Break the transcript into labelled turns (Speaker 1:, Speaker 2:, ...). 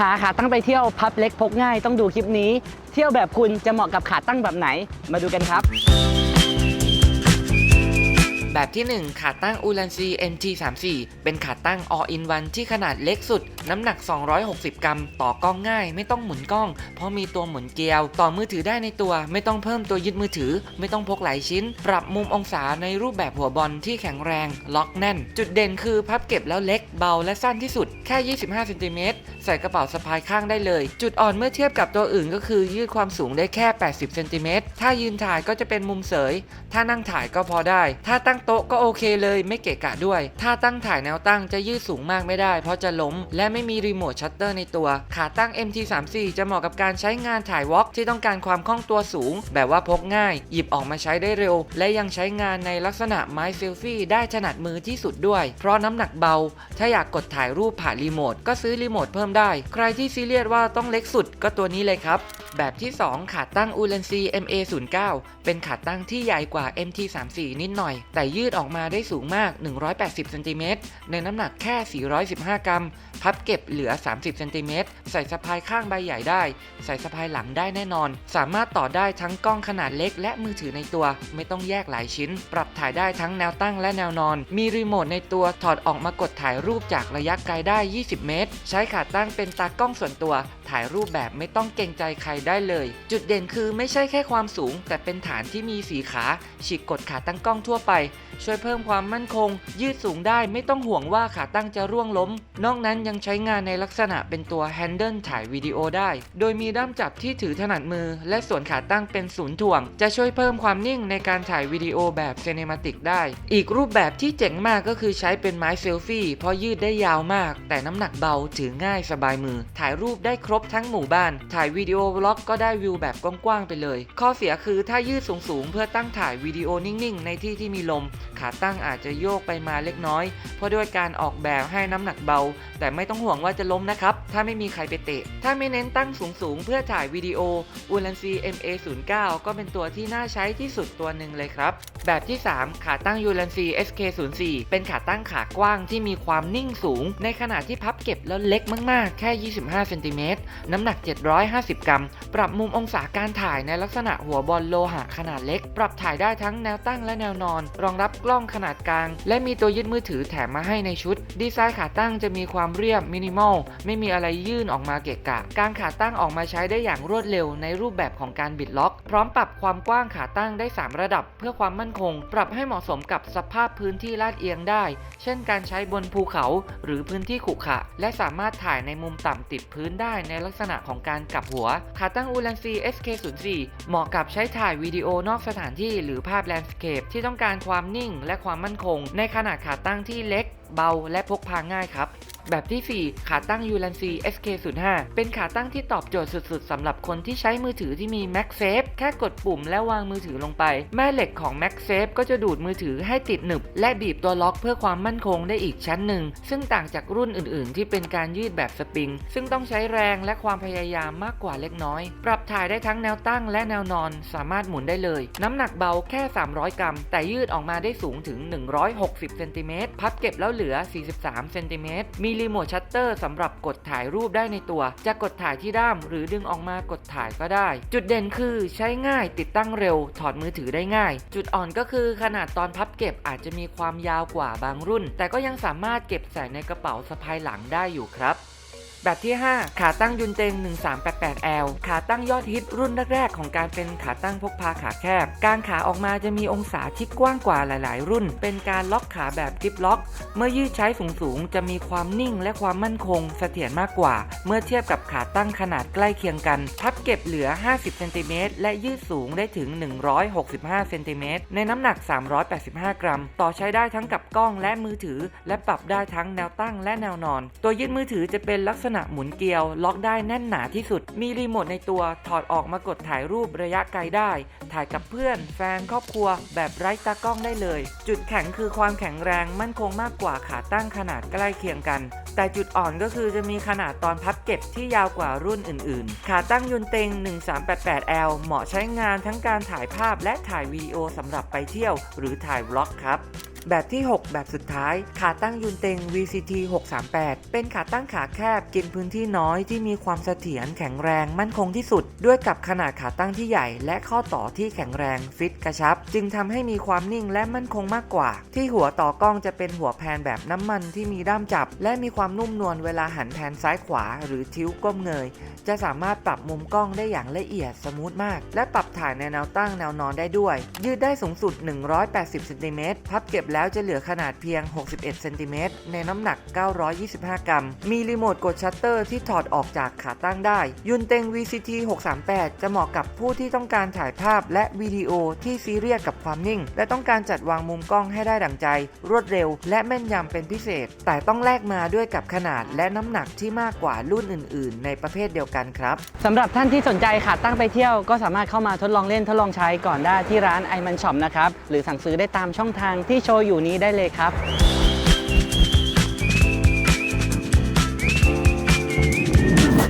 Speaker 1: ค้าขาตั้งไปเที่ยวพับเล็กพกง่ายต้องดูคลิปนี้ เที่ยวแบบคุณจะเหมาะกับขาตั้งแบบไหน มาดูกันครับ
Speaker 2: แบบที่ 1 ขาตั้งอูลันซี MT34 เป็นขาตั้ง all in one ที่ขนาดเล็กสุด น้ำหนัก 260 กรัม ต่อกล้องง่าย ไม่ต้องหมุนกล้อง เพราะมีตัวหมุนเกลียว ต่อมือถือได้ในตัว ไม่ต้องเพิ่มตัวยึดมือถือ ไม่ต้องพกหลายชิ้น ปรับมุมองศาในรูปแบบหัวบอลที่แข็งแรง ล็อกแน่น จุดเด่นคือพับเก็บแล้วเล็กเบาและสั้นที่สุด ค่ 25เซนติเมตรใส่กระเป๋าสะพายข้างได้เลย จุดอ่อนเมื่อเทียบกับตัวอื่นก็คือยืดความสูงได้แค่ 80เซนติเมตรถ้ายืนถ่ายก็จะเป็นมุมเสย ถ้านั่งถ่ายก็พอได้ ถ้าตั้งโต๊ะก็โอเคเลย ไม่เกะกะด้วย ถ้าตั้งถ่ายแนวตั้งจะยืดสูงมากไม่ได้ เพราะจะล้ม และไม่มีรีโมทชัตเตอร์ในตัว ขาตั้ง MT34 จะเหมาะกับการใช้งานถ่ายวอล์กที่ต้องการความคล่องตัวสูง แบบว่าพกง่าย หยิบออกมาใช้ได้เร็ว และยังใช้งานในลักษณะไม้เซลฟี่ได้ถนัดมือที่สุดด้วย เพราะน้ำหนักเบา ถ้าอยากกดถ่ายรูปผ่านรีโมทก็ซื้อรีโมทเพิ่มได้ ใครที่ซีเรียสว่าต้องเล็กสุดก็ตัวนี้เลยครับ แบบที่ 2 ขาตั้ง u l e n c y MA09 เป็นขาตั้งที่ใหญ่กว่า MT34 นิดหน่อย แต่ยืดออกมาได้สูงมาก 180เซนติเมตรในน้ำหนักแค่ 415 กรัม พับเก็บเหลือ 30เซนติเมตรใส่สะพายข้างใบใหญ่ได้ ใส่สะพายหลังได้แน่นอน สามารถต่อได้ทั้งกล้องขนาดเล็กและมือถือในตัว ไม่ต้องแยกหลายชิ้น ปรับถ่ายได้ทั้งแนวตั้งและแนวนอน มีรีโมทในตัวถอดออกมากดถ่ายรูปจากระยะไกลได้20 เมตร ใช้ขาตั้งเป็นตากล้องส่วนตัว ถ่ายรูปแบบไม่ต้องเกรงใจใครได้เลย จุดเด่นคือไม่ใช่แค่ความสูง แต่เป็นฐานที่มีสีขาฉีกกดขาตั้งกล้องทั่วไป ช่วยเพิ่มความมั่นคง ยืดสูงได้ไม่ต้องห่วงว่าขาตั้งจะร่วงล้ม นอกนั้นยังใช้งานในลักษณะเป็นตัวแฮนเดิลถ่ายวิดีโอได้ โดยมีด้ามจับที่ถือถนัดมือ และส่วนขาตั้งเป็นศูนย์ถ่วง จะช่วยเพิ่มความนิ่งในการถ่ายวิดีโอแบบเซเนมาติกได้ อีกรูปแบบที่เจ๋งมากก็คือใช้เป็นไม้เซลฟี่เพราะยืดได้ยาวมาก แต่น้ำหนักเบาถือง่ายสบายมือ ถ่ายรูปได้ครบทั้งหมู่บ้าน ถ่ายวิดีโอบล็อกก็ได้วิวแบบกว้างๆไปเลย ข้อเสียคือถ้ายืดสูงๆ เพื่อตั้งถ่ายวิดีโอนิ่งๆ ในที่ที่มีลม ขาตั้งอาจจะโยกไปมาเล็กน้อย เพราะด้วยการออกแบบให้น้ำหนักเบา แต่ไม่ต้องห่วงว่าจะล้มนะครับ ถ้าไม่มีใครไปเตะ ถ้าไม่เน้นตั้งสูงๆ เพื่อถ่ายวิดีโอ u l a n c y MA09 ก็เป็นตัวที่น่าใช้ที่สุดตัวหนึ่งเลยครับ แบบที่ 3 ขาตั้ง u l a n c y SK04 เป็นขาตั้งขากว้างที่มีความนิ่งสูง ในขณะที่พับเก็บแล้วเล็กมาก ๆ แค่ 25เซนติเมตรน้ำหนัก 750 กรัม ปรับมุมองศาการถ่ายในลักษณะหัวบอลโลหะขนาดเล็ก ปรับถ่ายได้ทั้งแนวตั้งและแนวนอน รองรับกล้องขนาดกลาง และมีตัวยึดมือถือแถมมาให้ในชุด ดีไซน์ขาตั้งจะมีความเรียบมินิมอล ไม่มีอะไรยื่นออกมาเกะกะ การขาตั้งออกมาใช้ได้อย่างรวดเร็วในรูปแบบของการบิดล็อก พร้อมปรับความกว้างขาตั้งได้ 3 ระดับ เพื่อความมั่นคง ปรับให้เหมาะสมกับสภาพพื้นที่ลาดเอียงได้ เช่น การใช้บนภูเขา หรือพื้นที่ขุขะ และสามารถถ่ายในมุมต่ำติดพื้นได้ในลักษณะของการกลับหัว ขาตั้งอูลันซี SK04 เหมาะกับใช้ถ่ายวิดีโอนอกสถานที่หรือภาพแลนด์สเคปที่ต้องการความนิ่งและความมั่นคง ในขนาดขาตั้งที่เล็ก เบาและพกพาง่ายครับ แบบที่ 4 ขาตั้ง u l a n c y SK05 เป็นขาตั้งที่ตอบโจทย์สุดๆสำหรับคนที่ใช้มือถือที่มี MagSafe แค่กดปุ่มและวางมือถือลงไป แม่เหล็กของ MagSafe ก็จะดูดมือถือให้ติดหนึบ และบีบตัวล็อกเพื่อความมั่นคงได้อีกชั้นหนึ่ง ซึ่งต่างจากรุ่นอื่นๆ ที่เป็นการยืดแบบสปริง ซึ่งต้องใช้แรงและความพยายามมากกว่าเล็กน้อย ปรับ ถ่ายได้ทั้งแนวตั้งและแนวนอน สามารถหมุนได้เลย น้ำหนักเบาแค่ 300 กรัม แต่ยืดออกมาได้สูงถึง 160เซนติเมตรพับเก็บแล้วเหลือ 43เซนติเมตรมีรีโมทชัตเตอร์สำหรับกดถ่ายรูปได้ในตัว จะกดถ่ายที่ด้าม หรือดึงออกมากดถ่ายก็ได้ จุดเด่นคือใช้ง่ายติดตั้งเร็ว ถอดมือถือได้ง่าย จุดอ่อนก็คือขนาดตอนพับเก็บอาจจะมีความยาวกว่าบางรุ่น แต่ก็ยังสามารถเก็บใส่ในกระเป๋าสะพายหลังได้อยู่ครับ แบบที่ 5 ขาตั้งยุนเต็ง 1388L ขาตั้งยอดฮิตรุ่นแรกๆ ของการเป็นขาตั้งพกพาขาแคบ การขาออกมาจะมีองศาที่กว้างกว่าหลาย ๆ รุ่น เป็นการล็อกขาแบบกิฟล็อก เมื่อยืดใช้สูง ๆ จะมีความนิ่งและความมั่นคงเสถียรมากกว่า เมื่อเทียบกับขาตั้งขนาดใกล้เคียงกัน พับเก็บเหลือ 50เซนติเมตรและยืดสูงได้ถึง 165เซนติเมตรในน้ำหนัก 385 กรัม ต่อใช้ได้ทั้งกับกล้องและมือถือ และปรับได้ทั้งแนวตั้งและแนวนอน ตัวยึดมือถือจะเป็นลักษณะหมุนเกลียว ล็อกได้แน่นหนาที่สุด มีรีโมทในตัวถอดออกมากดถ่ายรูประยะไกลได้ ถ่ายกับเพื่อน แฟนครอบครัว แบบไร้ตากล้องได้เลย จุดแข็งคือความแข็งแรงมั่นคงมากกว่าขาตั้งขนาดใกล้เคียงกัน แต่จุดอ่อนก็คือจะมีขนาดตอนพับเก็บที่ยาวกว่ารุ่นอื่น ๆ ขาตั้งยุนเต็ง 1388L เหมาะใช้งานทั้งการถ่ายภาพและถ่ายวีดีโอสำหรับไปเที่ยว หรือถ่ายวล็อกครับ แบบที่ 6 แบบสุดท้าย ขาตั้งยุนเต็ง VCT 638 เป็นขาตั้งขาแคบกินพื้นที่น้อยที่มีความเสถียรแข็งแรงมั่นคงที่สุด ด้วยกับขนาดขาตั้งที่ใหญ่ และข้อต่อที่แข็งแรงฟิตกระชับ จึงทำให้มีความนิ่งและมั่นคงมากกว่า ที่หัวต่อกล้องจะเป็นหัวแพนแบบน้ำมันที่มีด้ามจับ และมีความนุ่มนวลเวลาหันแพนซ้ายขวา หรือทิ้วก้มเงย จะสามารถปรับมุมกล้องได้อย่างละเอียดสมูทมาก และปรับถ่ายในแนวตั้งแนวนอนได้ด้วย ยืดได้สูงสุด 180เซนติเมตรพับเก็บแล้วจะเหลือขนาดเพียง 61 เซนติเมตรในน้ำหนัก 925 กรัม มีรีโมทกดชัตเตอร์ที่ถอดออกจากขาตั้งได้ ยุนเต็ง VCT 638 จะเหมาะกับผู้ที่ต้องการถ่ายภาพและวิดีโอที่ซีเรียสกับความนิ่ง และต้องการจัดวางมุมกล้องให้ได้ดั่งใจ รวดเร็ว และแม่นยำเป็นพิเศษ แต่ต้องแลกมาด้วยกับขนาดและน้ำหนักที่มากกว่ารุ่นอื่น ๆ ในประเภทเดียวกันครับ
Speaker 1: สำหรับท่านที่สนใจขาตั้งไปเที่ยวก็สามารถเข้ามาทดลองเล่นทดลองใช้ก่อนได้ที่ร้านไอมันช็อปนะครับหรือสั่งซื้อได้ตามช่องทางที่โชว์อยู่นี้ได้เลยครับ